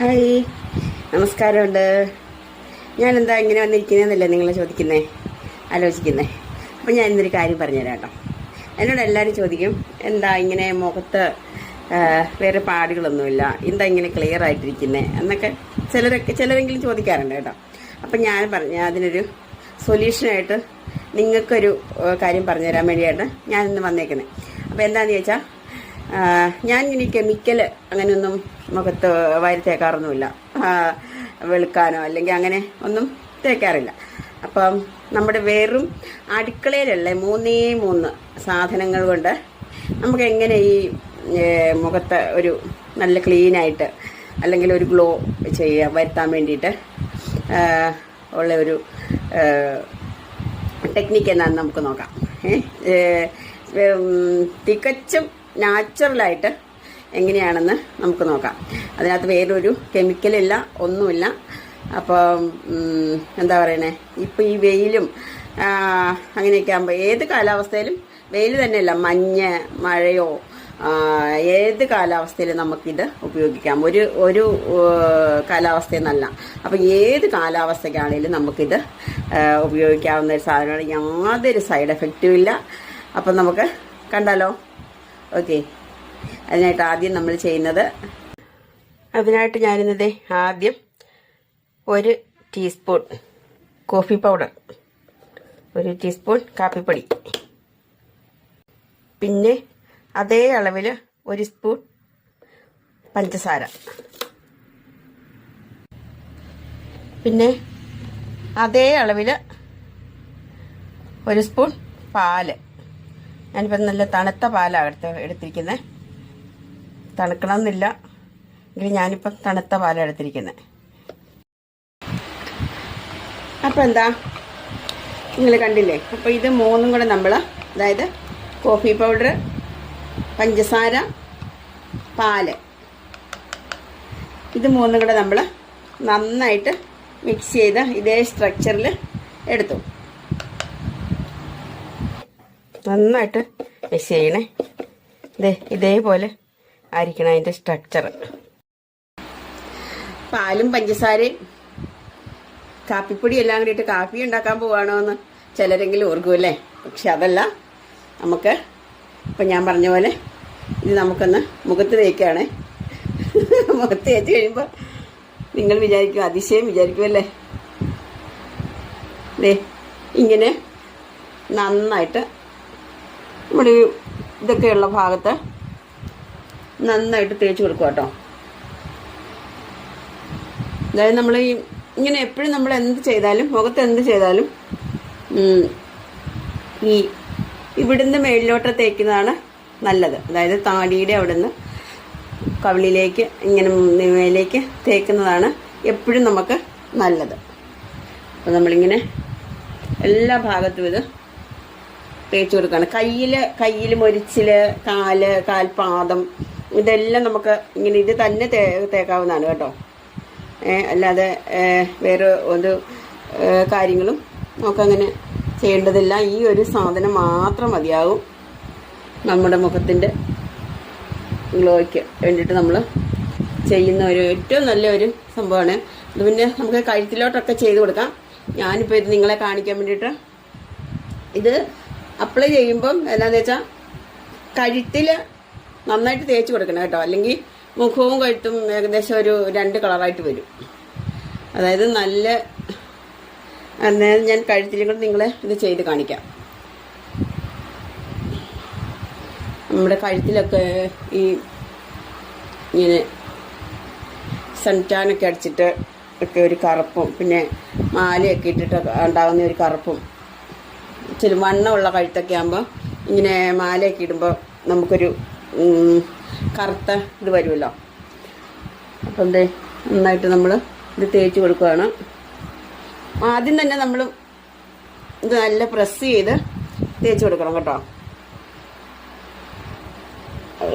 Hi. നമസ്കാരമുണ്ട്. ഞാൻ എന്താ ഇങ്ങനെ വന്നിരിക്കുന്നതെന്നല്ലേ നിങ്ങൾ ചോദിക്കുന്നേ? ആലോചിക്കുന്നേ. അപ്പം ഞാൻ ഇന്നൊരു കാര്യം പറഞ്ഞുതരാം കേട്ടോ എന്നോട് എല്ലാവരും ചോദിക്കും എന്താ ഇങ്ങനെ മുഖത്ത് വേറെ പാടുകളൊന്നുമില്ല എന്താ ഇങ്ങനെ ക്ലിയർ ആയിട്ടിരിക്കുന്നേ? എന്നൊക്കെ ചിലരൊക്കെ ചിലരെങ്കിലും ചോദിക്കാറുണ്ട് കേട്ടോ. അപ്പം ഞാൻ പറഞ്ഞ അതിനൊരു സൊല്യൂഷനായിട്ട് നിങ്ങൾക്കൊരു കാര്യം പറഞ്ഞുതരാൻ വേണ്ടിയാണ് ഞാൻ ഇന്ന് വന്നേക്കുന്നത് അപ്പോൾ എന്താണെന്ന് ചോദിച്ചാൽ ഞാൻ ഇനി കെമിക്കൽ അങ്ങനെയൊന്നും മുഖത്ത് വാരി തേക്കാറൊന്നുമില്ല. വെളുക്കാനോ അല്ലെങ്കിൽ അങ്ങനെ ഒന്നും തേക്കാറില്ല. അപ്പം നമ്മുടെ വെറും അടുക്കളയിലുള്ള മൂന്നേ മൂന്ന് സാധനങ്ങൾ കൊണ്ട് നമുക്ക് എങ്ങനെ ഈ മുഖത്ത് ഒരു നല്ല ക്ലീനായിട്ട് അല്ലെങ്കിൽ ഒരു ഗ്ലോ ചെയ്യാൻ വരുത്താൻ വേണ്ടിയിട്ട് ഉള്ള ഒരു ടെക്നിക്ക് എന്നാന്ന് നമുക്ക് നോക്കാം. തികച്ചും നാച്ചുറലായിട്ട് എങ്ങനെയാണെന്ന് നമുക്ക് നോക്കാം. അതിനകത്ത് വേറൊരു കെമിക്കലില്ല ഒന്നുമില്ല. അപ്പോൾ എന്താ പറയണേ? ഇപ്പം ഈ വെയിലും അങ്ങനെയൊക്കെ ആകുമ്പോൾ ഏത് കാലാവസ്ഥയിലും വെയിൽ തന്നെയല്ല മഞ്ഞ് മഴയോ ഏത് കാലാവസ്ഥയിലും നമുക്കിത് ഉപയോഗിക്കാം. ഒരു ഒരു കാലാവസ്ഥയെന്നല്ല. അപ്പം ഏത് കാലാവസ്ഥയ്ക്കാണെങ്കിലും നമുക്കിത് ഉപയോഗിക്കാവുന്ന ഒരു സാധനമാണ്. യാതൊരു സൈഡ് എഫക്റ്റും ഇല്ല. അപ്പം നമുക്ക് കണ്ടാലോ? ഓക്കെ. അതിനായിട്ട് ആദ്യം നമ്മൾ ചെയ്യുന്നത് അതിനായിട്ട് ഞാനിന്നത് ആദ്യം ഒരു ടീസ്പൂൺ കോഫി പൗഡർ ഒരു ടീസ്പൂൺ കാപ്പിപ്പൊടി. പിന്നെ അതേ അളവിൽ ഒരു സ്പൂൺ പഞ്ചസാര. പിന്നെ അതേ അളവിൽ ഒരു സ്പൂൺ പാൽ. ഞാനിപ്പം നല്ല തണുത്ത പാലാണ് എടുത്ത് എടുത്തിരിക്കുന്നത് തണുക്കണമെന്നില്ല. എങ്കിലും ഞാനിപ്പം തണുത്ത പാലാണ് എടുത്തിരിക്കുന്നത് അപ്പോൾ എന്താ? നിങ്ങൾ കണ്ടില്ലേ? അപ്പോൾ ഇത് മൂന്നും കൂടെ നമ്മൾ അതായത് കോഫി പൗഡർ പഞ്ചസാര പാൽ. ഇത് മൂന്നും കൂടെ നമ്മൾ നന്നായിട്ട് മിക്സ് ചെയ്ത് ഇതേ സ്ട്രക്ചറിൽ എടുത്തു. നന്നായിട്ട് മിക്സ് ചെയ്യണേ. ഇതേ ഇതേപോലെ ആയിരിക്കണം അതിന്റെ സ്ട്രക്ചർ പാലും പഞ്ചസാരയും കാപ്പിപ്പൊടി എല്ലാം കൂടിയിട്ട് കാപ്പി ഉണ്ടാക്കാൻ പോവാണോ എന്ന് ചിലരെങ്കിലും ഓർക്കുമല്ലേ പക്ഷെ അതല്ല നമുക്ക് ഇപ്പം ഞാൻ പറഞ്ഞ പോലെ ഇത് നമുക്കൊന്ന് മുഖത്ത് തേക്കുകയാണേ മുഖത്ത് തേച്ച് കഴിയുമ്പോൾ നിങ്ങൾ വിചാരിക്കും അതിശയം വിചാരിക്കുമല്ലേ ദേ ഇങ്ങനെ നന്നായിട്ട് നമ്മുടെ ഈ ഇതൊക്കെയുള്ള ഭാഗത്ത് നന്നായിട്ട് തേച്ച് കൊടുക്കുക കേട്ടോ. അതായത് നമ്മൾ ഈ ഇങ്ങനെ എപ്പോഴും നമ്മൾ എന്ത് ചെയ്താലും മുഖത്ത് എന്ത് ചെയ്താലും ഈ ഇവിടുന്ന് മേളിലോട്ട് തേക്കുന്നതാണ് നല്ലത്. അതായത് താടിയുടെ അവിടുന്ന് കവിളിലേക്ക് ഇങ്ങനെ മേലേക്ക് തേക്കുന്നതാണ് എപ്പോഴും നമുക്ക് നല്ലത്. അപ്പം നമ്മളിങ്ങനെ എല്ലാ ഭാഗത്തും ഇത് തേച്ച് കൊടുക്കുകയാണ് കയ്യിൽ കയ്യിൽ മൊരിച്ചിൽ കാൽ കാൽപാദം ഇതെല്ലാം നമുക്ക് ഇങ്ങനെ ഇത് തന്നെ തേ തേക്കാവുന്നതാണ് കേട്ടോ. അല്ലാതെ വേറെ ഒരു കാര്യങ്ങളും നമുക്കങ്ങനെ ചെയ്യേണ്ടതില്ല. ഈ ഒരു സാധനം മാത്രം മതിയാകും നമ്മുടെ മുഖത്തിന്റെ ഗ്ലോയ്ക്ക് വേണ്ടിയിട്ട് നമ്മൾ ചെയ്യുന്ന ഒരു ഏറ്റവും നല്ല ഒരു സംഭവമാണ്. അത് പിന്നെ നമുക്ക് കഴുത്തിലോട്ടൊക്കെ ചെയ്ത് കൊടുക്കാം. ഞാനിപ്പോൾ ഇത് നിങ്ങളെ കാണിക്കാൻ വേണ്ടിയിട്ട് ഇത് അപ്ലൈ ചെയ്യുമ്പം എന്താണെന്ന് വെച്ചാൽ കഴുത്തിൽ നന്നായിട്ട് തേച്ച് കൊടുക്കണം കേട്ടോ. അല്ലെങ്കിൽ മുഖവും കഴുത്തും ഏകദേശം ഒരു രണ്ട് കളറായിട്ട് വരും. അതായത് നല്ല അന്നേരം ഞാൻ കഴുത്തിലും കൂടെ നിങ്ങളെ ഇത് ചെയ്ത് കാണിക്കാം. നമ്മുടെ കഴുത്തിലൊക്കെ ഈ ഇങ്ങനെ സൺടാനൊക്കെ അടിച്ചിട്ട് ഒക്കെ ഒരു കറുപ്പും പിന്നെ മാലയൊക്കെ ഇട്ടിട്ട് ഉണ്ടാകുന്ന ഒരു കറുപ്പും ഇച്ചിരി വണ്ണമുള്ള കഴുത്തൊക്കെ ആകുമ്പോൾ ഇങ്ങനെ മാലയൊക്കെ ഇടുമ്പോൾ നമുക്കൊരു കറുത്ത ഇത് വരുമല്ലോ. അപ്പം എന്തേ നന്നായിട്ട് നമ്മൾ ഇത് തേച്ച് കൊടുക്കുകയാണ് ആദ്യം തന്നെ നമ്മൾ ഇത് നല്ല പ്രസ് ചെയ്ത് തേച്ച് കൊടുക്കണം കേട്ടോ.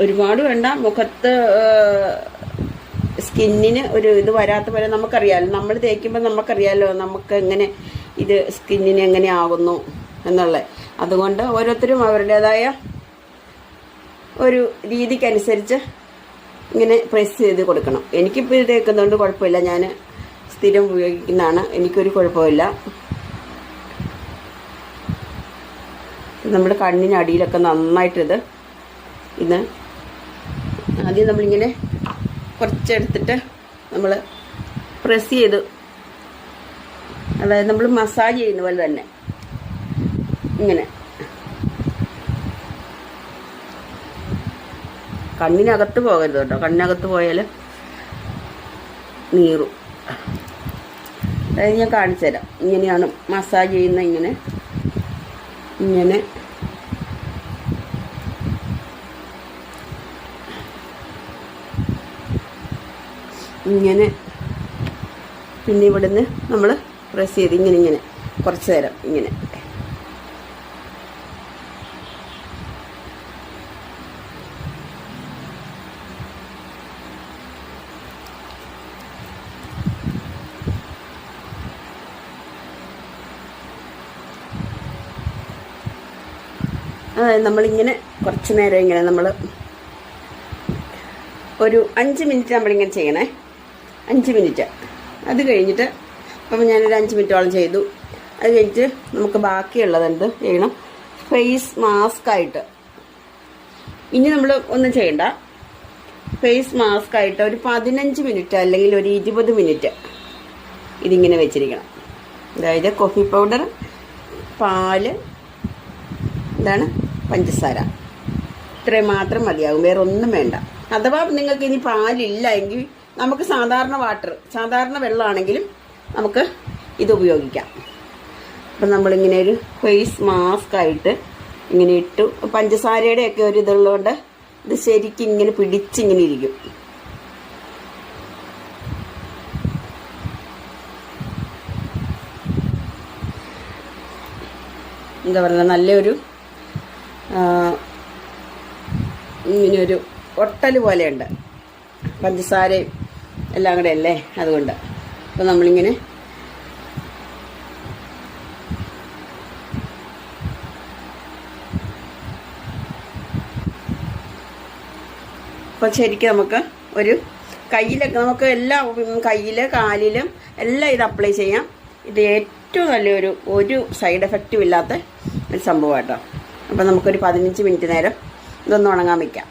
ഒരുപാട് വേണ്ട മുഖത്ത് സ്കിന്നിന് ഒരു ഇത് വരാത്ത പോലെ നമുക്കറിയാമല്ലോ നമ്മൾ തേക്കുമ്പോൾ നമുക്കറിയാമല്ലോ നമുക്ക് എങ്ങനെ ഇത് സ്കിന്നിന് എങ്ങനെ ആകുന്നു എന്നുള്ളത് അതുകൊണ്ട് ഓരോരുത്തരും അവരുടേതായ ഒരു രീതിക്കനുസരിച്ച് ഇങ്ങനെ പ്രസ് ചെയ്ത് കൊടുക്കണം. എനിക്കിപ്പോൾ ഇത് തേക്കുന്നതുകൊണ്ട് കുഴപ്പമില്ല. ഞാൻ സ്ഥിരം ഉപയോഗിക്കുന്നതാണ്. എനിക്കൊരു കുഴപ്പമില്ല. നമ്മുടെ കണ്ണിനടിയിലൊക്കെ നന്നായിട്ടിത്. ഇന്ന് ആദ്യം നമ്മളിങ്ങനെ കുറച്ചെടുത്തിട്ട് നമ്മൾ പ്രസ് ചെയ്ത് അതായത് നമ്മൾ മസാജ് ചെയ്യുന്ന പോലെ തന്നെ. ഇങ്ങനെ. കണ്ണിനകത്ത് പോകരുത് കേട്ടോ. കണ്ണിനകത്ത് പോയാൽ നീറും. അതായത് ഞാൻ കാണിച്ചു തരാം. ഇങ്ങനെയാണ് മസാജ് ചെയ്യുന്ന ഇങ്ങനെ. ഇങ്ങനെ. ഇങ്ങനെ. പിന്നെ ഇവിടുന്ന് നമ്മൾ പ്രസ് ചെയ്ത് ഇങ്ങനെ ഇങ്ങനെ. കുറച്ച് നേരം ഇങ്ങനെ. നമ്മളിങ്ങനെ കുറച്ച് നേരം ഇങ്ങനെ നമ്മൾ ഒരു അഞ്ച് മിനിറ്റ് നമ്മളിങ്ങനെ ചെയ്യണേ. അഞ്ച് മിനിറ്റ്. അത് കഴിഞ്ഞിട്ട് അപ്പം ഞാനൊരു അഞ്ച് മിനിറ്റോളം ചെയ്തു. അത് കഴിഞ്ഞിട്ട് നമുക്ക് ബാക്കിയുള്ളതുണ്ട് ചെയ്യണം? ഫേസ് മാസ്ക് ആയിട്ട്. ഇനി നമ്മൾ ഒന്നും ചെയ്യണ്ട. ഫേസ് മാസ്ക് ആയിട്ട് ഒരു പതിനഞ്ച് മിനിറ്റ് അല്ലെങ്കിൽ ഒരു ഇരുപത് മിനിറ്റ് ഇതിങ്ങനെ വെച്ചിരിക്കണം. അതായത് കോഫി പൗഡർ പാൽ എന്താണ്? പഞ്ചസാര. ഇത്രയും മാത്രം മതിയാകും വേറെ ഒന്നും വേണ്ട. അഥവാ നിങ്ങൾക്ക് ഇനി പാലില്ല എങ്കിൽ നമുക്ക് സാധാരണ വാട്ടർ സാധാരണ വെള്ളമാണെങ്കിലും നമുക്ക് ഇത് ഉപയോഗിക്കാം. അപ്പം നമ്മളിങ്ങനെ ഒരു ഫേസ് മാസ്ക് ആയിട്ട് ഇങ്ങനെ ഇട്ടു. പഞ്ചസാരയുടെ ഒക്കെ ഒരു ഇതുള്ളതുകൊണ്ട് ഇത് ശരിക്കും ഇങ്ങനെ പിടിച്ചിങ്ങനെ ഇരിക്കും. എന്താ പറയുക നല്ലൊരു ആ, ഇങ്ങനെ ഒരു ഒട്ടൽ പോലെയുണ്ട്. പഞ്ചസാരയും എല്ലാം കൂടെ അല്ലേ? അതുകൊണ്ട്. അപ്പോൾ നമ്മളിങ്ങനെ അപ്പോൾ ശരിക്കും നമുക്ക് ഒരു കയ്യിലൊക്കെ നമുക്ക് എല്ലാ കയ്യിൽ കാലിലും എല്ലാം ഇത് അപ്ലൈ ചെയ്യാം. ഇത് ഏറ്റവും നല്ലൊരു ഒരു സൈഡ് എഫക്റ്റും ഇല്ലാത്ത ഒരു സംഭവം കേട്ടോ അപ്പോൾ നമുക്കൊരു പതിനഞ്ച് മിനിറ്റ് നേരം ഇതൊന്ന് ഉണങ്ങാൻ വയ്ക്കാം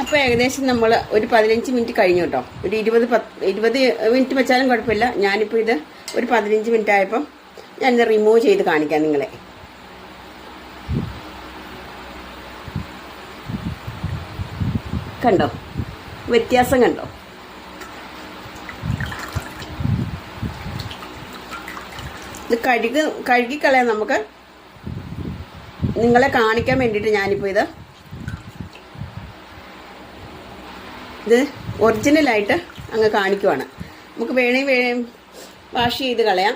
അപ്പോൾ ഏകദേശം നമ്മൾ ഒരു പതിനഞ്ച് മിനിറ്റ് കഴിഞ്ഞു കേട്ടോ. ഒരു ഇരുപത് പത്ത് ഇരുപത് മിനിറ്റ് വെച്ചാലും കുഴപ്പമില്ല. ഞാനിപ്പോൾ ഇത് ഒരു പതിനഞ്ച് മിനിറ്റ് ആയപ്പം ഞാനിത് റിമൂവ് ചെയ്ത് കാണിക്കാം നിങ്ങളെ. കണ്ടോ? വ്യത്യാസം കണ്ടോ? ഇത് കഴുകി കഴുകിക്കളയാൻ നമുക്ക് നിങ്ങളെ കാണിക്കാൻ വേണ്ടിയിട്ട് ഞാനിപ്പോൾ ഇത് ഇത് ഒറിജിനലായിട്ട് അങ്ങ് കാണിക്കുവാണ്. നമുക്ക് വേണേ വേ വാഷ് ചെയ്ത് കളയാം.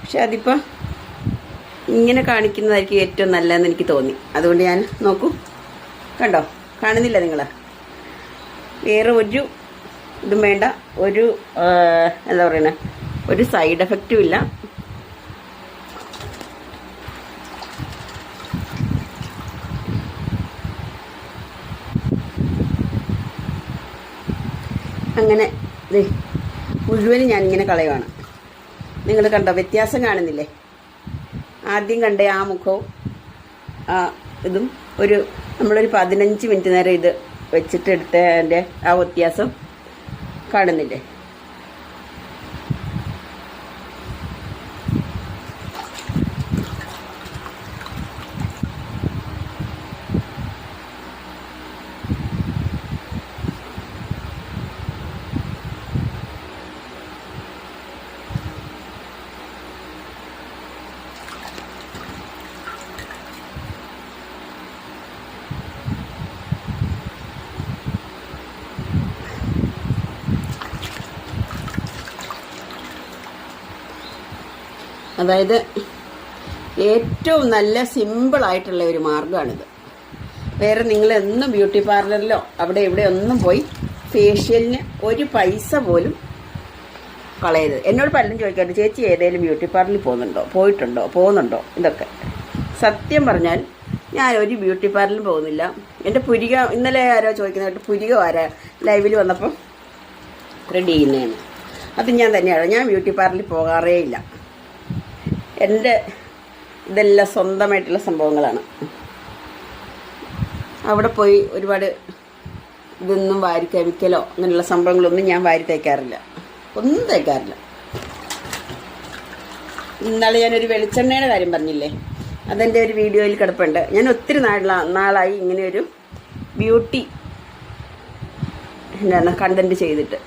പക്ഷെ അതിപ്പോൾ ഇങ്ങനെ കാണിക്കുന്നതായിരിക്കും ഏറ്റവും നല്ലതെന്ന് എനിക്ക് തോന്നി. അതുകൊണ്ട് ഞാൻ നോക്കൂ. കണ്ടോ? കാണുന്നില്ല നിങ്ങൾ വേറെ ഒരു ഇതും വേണ്ട. ഒരു എന്താ പറയുക ഒരു സൈഡ് എഫക്റ്റും ഇല്ല. അങ്ങനെ മുഴുവനും ഞാനിങ്ങനെ കളയുവാണ്. നിങ്ങൾ കണ്ടോ വ്യത്യാസം കാണുന്നില്ലേ? ആദ്യം കണ്ട ആ മുഖവും ഇതും ഒരു നമ്മളൊരു പതിനഞ്ച് മിനിറ്റ് നേരം ഇത് വെച്ചിട്ട് എടുത്തതിന്റെ ആ വ്യത്യാസം കാണുന്നില്ലേ? അതായത് ഏറ്റവും നല്ല സിമ്പിളായിട്ടുള്ള ഒരു മാർഗമാണിത് വേറെ നിങ്ങൾ എന്നും ബ്യൂട്ടി പാർലറിലോ അവിടെ ഇവിടെ ഒന്നും പോയി ഫേഷ്യലിന് ഒരു പൈസ പോലും കളയരുത്. എന്നോട് പലരും ചോദിക്കാറുണ്ട് ചേച്ചി ഏതെങ്കിലും ബ്യൂട്ടി പാർലറിൽ പോകുന്നുണ്ടോ? പോയിട്ടുണ്ടോ? പോകുന്നുണ്ടോ? ഇതൊക്കെ. സത്യം പറഞ്ഞാൽ ഞാൻ ഒരു ബ്യൂട്ടി പാർലറിൽ പോകുന്നില്ല. എന്റെ പുരിക ഇന്നലെ ആരോ ചോദിക്കുന്നതായിട്ട് പുരിക ആരാ? ലൈവിൽ വന്നപ്പം റെഡി ചെയ്യുന്നതാണ്. അത് ഞാൻ തന്നെയാണ്. ഞാൻ ബ്യൂട്ടി പാർലറിൽ പോകാറേ ഇല്ല. എന്റെ ഇതെല്ലാം സ്വന്തമായിട്ടുള്ള സംഭവങ്ങളാണ്. അവിടെ പോയി ഒരുപാട് ഇതൊന്നും വാരി തയ്ക്കലോ അങ്ങനെയുള്ള സംഭവങ്ങളൊന്നും ഞാൻ വാരി തയ്ക്കാറില്ല ഒന്നും തയ്ക്കാറില്ല ഇന്നാളെ ഞാനൊരു വെളിച്ചെണ്ണയുടെ കാര്യം പറഞ്ഞില്ലേ? അതെന്റെ ഒരു വീഡിയോയിൽ കിടപ്പുണ്ട്. ഞാൻ ഒത്തിരി നാളാ നാളായി ഇങ്ങനെ ഒരു ബ്യൂട്ടി എന്താണ് കണ്ടന്റ് ചെയ്തിട്ട്.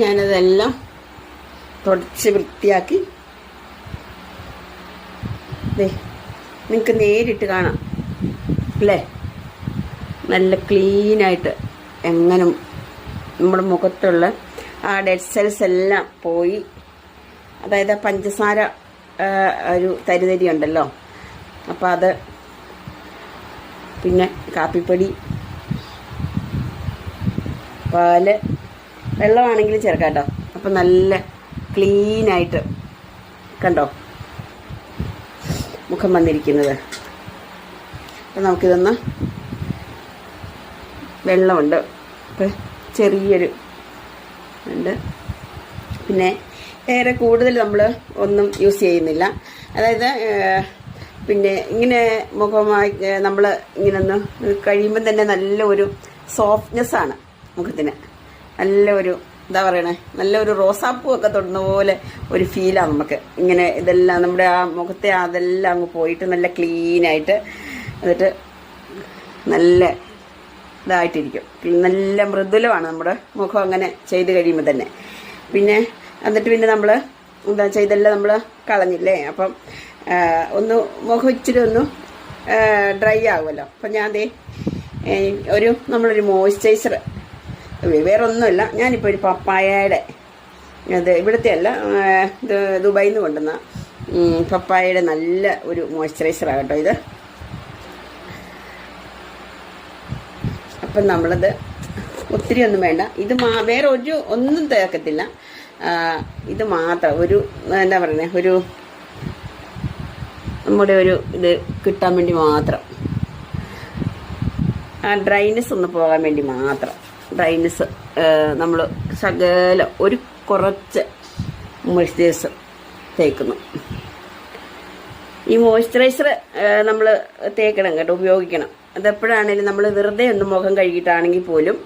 ഞാനതെല്ലാം തുടച്ച് വൃത്തിയാക്കി. നിങ്ങൾക്ക് നേരിട്ട് കാണാം അല്ലേ? നല്ല ക്ലീനായിട്ട് എങ്ങനെ നമ്മുടെ മുഖത്തുള്ള ആ ഡെഡ് സെൽസ് എല്ലാം പോയി. അതായത് ആ പഞ്ചസാര ഒരു തരിതരി ഉണ്ടല്ലോ. അപ്പം അത് പിന്നെ കാപ്പിപ്പൊടി പാൽ വെള്ളമാണെങ്കിലും ചേർക്കാം കേട്ടോ. അപ്പം നല്ല ക്ലീനായിട്ട് കണ്ടോ? മുഖം വന്നിരിക്കുന്നത്. അപ്പം നമുക്കിതൊന്ന് വെള്ളമുണ്ട്. ഇപ്പം ചെറിയൊരു ഉണ്ട്. പിന്നെ ഏറെ കൂടുതൽ നമ്മൾ ഒന്നും യൂസ് ചെയ്യുന്നില്ല. അതായത് പിന്നെ ഇങ്ങനെ മുഖമായി നമ്മൾ ഇങ്ങനെ ഒന്ന് കഴിയുമ്പം തന്നെ നല്ല ഒരു സോഫ്റ്റ്നെസ് ആണ് മുഖത്തിന്. നല്ല ഒരു എന്താ പറയണേ നല്ല ഒരു റോസാപ്പൂ ഒക്കെ തൊടുന്ന പോലെ ഒരു ഫീലാണ് നമുക്ക്. ഇങ്ങനെ ഇതെല്ലാം നമ്മുടെ ആ മുഖത്തെ അതെല്ലാം അങ്ങ് പോയിട്ട് നല്ല ക്ലീനായിട്ട് എന്നിട്ട് നല്ല ഇതായിട്ടിരിക്കും. നല്ല മൃദുലമാണ് നമ്മുടെ മുഖം അങ്ങനെ ചെയ്ത് കഴിയുമ്പോൾ തന്നെ. പിന്നെ എന്നിട്ട് പിന്നെ നമ്മൾ എന്താ ചെയ്തെല്ലാം നമ്മൾ കളഞ്ഞില്ലേ? അപ്പം ഒന്ന് മുഖം ഇച്ചിരി ഒന്ന് ഡ്രൈ ആകുമല്ലോ അപ്പം ഞാൻ അതേ ഒരു നമ്മളൊരു മോയ്സ്ചറൈസർ വേറെ ഒന്നുമില്ല ഞാനിപ്പോൾ ഒരു പപ്പായയുടെ അത് ഇവിടുത്തെ അല്ല ഇത് ദുബായിൽ നിന്ന് കൊണ്ടുവന്ന പപ്പായയുടെ നല്ല ഒരു മോയ്സ്ചറൈസറാണ് കേട്ടോ ഇത്. അപ്പം നമ്മളത് ഒത്തിരി ഒന്നും വേണ്ട. ഇത് മാ വേറെ ഒരു ഒന്നും തേക്കത്തില്ല. ഇത് മാത്രം ഒരു എന്താ പറയുന്നത് ഒരു നമ്മുടെ ഒരു ഇത് കിട്ടാൻ വേണ്ടി മാത്രം. ആ ഡ്രൈനെസ് ഒന്ന് പോകാൻ വേണ്ടി മാത്രം. ഡ്രൈനെസ് നമ്മൾ ശകലം ഒരു കുറച്ച് മോയ്സ്ചറൈസർ തേക്കുന്നു. ഈ മോയ്സ്ചറൈസർ നമ്മൾ തേക്കണം കേട്ടോ ഉപയോഗിക്കണം. അതെപ്പോഴാണേലും നമ്മൾ വെറുതെ ഒന്ന് മുഖം കഴുകിയിട്ടാണെങ്കിൽ പോലും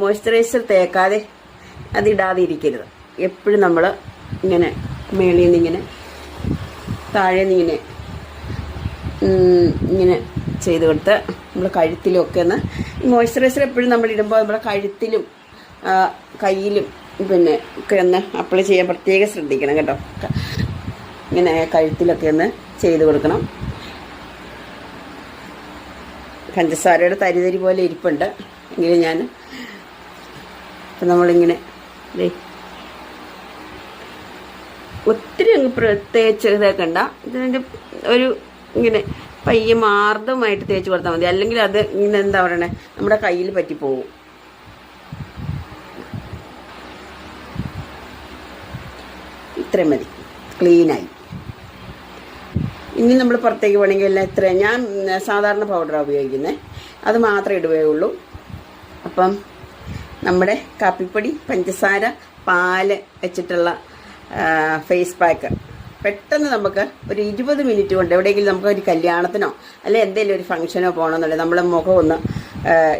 മോയ്സ്ചറൈസർ തേക്കാതെ അതിടാതെ ഇരിക്കരുത് എപ്പോഴും നമ്മൾ ഇങ്ങനെ മേളിൽ നിന്നിങ്ങനെ താഴെ നിന്ന് ഇങ്ങനെ ചെയ്ത് കൊടുത്ത് നമ്മൾ കഴുത്തിലും ഒക്കെ ഒന്ന് മോയ്സ്ചറൈസർ എപ്പോഴും നമ്മൾ ഇടുമ്പോൾ നമ്മുടെ കഴുത്തിലും കയ്യിലും പിന്നെ ഒക്കെ ഒന്ന് അപ്ലൈ ചെയ്യാൻ പ്രത്യേകം ശ്രദ്ധിക്കണം കേട്ടോ. ഇങ്ങനെ കഴുത്തിലൊക്കെ ഒന്ന് ചെയ്ത് കൊടുക്കണം. പഞ്ചസാരയുടെ തരിതരി പോലെ ഇരിപ്പുണ്ട്. എങ്കിലും ഞാൻ അപ്പം നമ്മളിങ്ങനെ ഒത്തിരി അങ്ങ് പ്രത്യേകിച്ച് ഇതാക്കണ്ട. ഇതിന്റെ ഒരു ഇങ്ങനെ പയ്യെ മാർദ്ദമായിട്ട് തേച്ച് കൊടുത്താൽ മതി. അല്ലെങ്കിൽ അത് ഇങ്ങനെ എന്താ പറയണേ? നമ്മുടെ കയ്യിൽ പറ്റിപ്പോവും. ഇത്രയും മതി. ക്ലീനായി. ഇനി നമ്മൾ പുറത്തേക്ക് പോകണമെങ്കിൽ എല്ലാം ഇത്ര ഞാൻ സാധാരണ പൗഡറാണ് ഉപയോഗിക്കുന്നത് അത് മാത്രമേ ഇടുകയുള്ളൂ. അപ്പം നമ്മുടെ കാപ്പിപ്പൊടി പഞ്ചസാര പാൽ വെച്ചിട്ടുള്ള ഫേസ് പാക്ക് പെട്ടെന്ന് നമുക്ക് ഒരു ഇരുപത് മിനിറ്റ് കൊണ്ട് എവിടെയെങ്കിലും നമുക്ക് ഒരു കല്യാണത്തിനോ അല്ലെ എന്തെങ്കിലും ഒരു ഫംഗ്ഷനോ പോകണമെന്നുണ്ടെങ്കിൽ നമ്മളെ മുഖം ഒന്ന്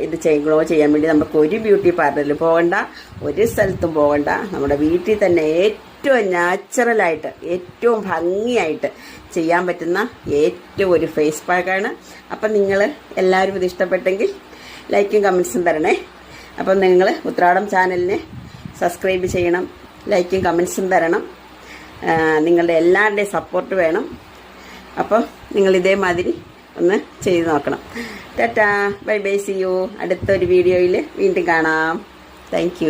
ഇത് ചെയ്യണോ ചെയ്യാൻ വേണ്ടി നമുക്ക് ഒരു ബ്യൂട്ടി പാർലറിൽ പോകണ്ട. ഒരു സ്ഥലത്തും പോകണ്ട. നമ്മുടെ വീട്ടിൽ തന്നെ ഏറ്റവും നാച്ചുറലായിട്ട് ഏറ്റവും ഭംഗിയായിട്ട് ചെയ്യാൻ പറ്റുന്ന ഏറ്റവും ഒരു ഫേസ് പാക്കാണ് അപ്പം നിങ്ങൾ എല്ലാവരും ഇത് ഇഷ്ടപ്പെട്ടെങ്കിൽ ലൈക്കും കമൻസും തരണേ. അപ്പം നിങ്ങൾ ഉത്രാടം ചാനലിനെ സബ്സ്ക്രൈബ് ചെയ്യണം. ലൈക്കും കമൻസും തരണം. നിങ്ങളുടെ എല്ലാവരുടെയും സപ്പോർട്ട് വേണം. അപ്പോൾ നിങ്ങൾ ഇതേമാതിരി ഒന്ന് ചെയ്ത് നോക്കണം. Tata. Bye bye. C you അടുത്തൊരു വീഡിയോയിൽ വീണ്ടും കാണാം. താങ്ക്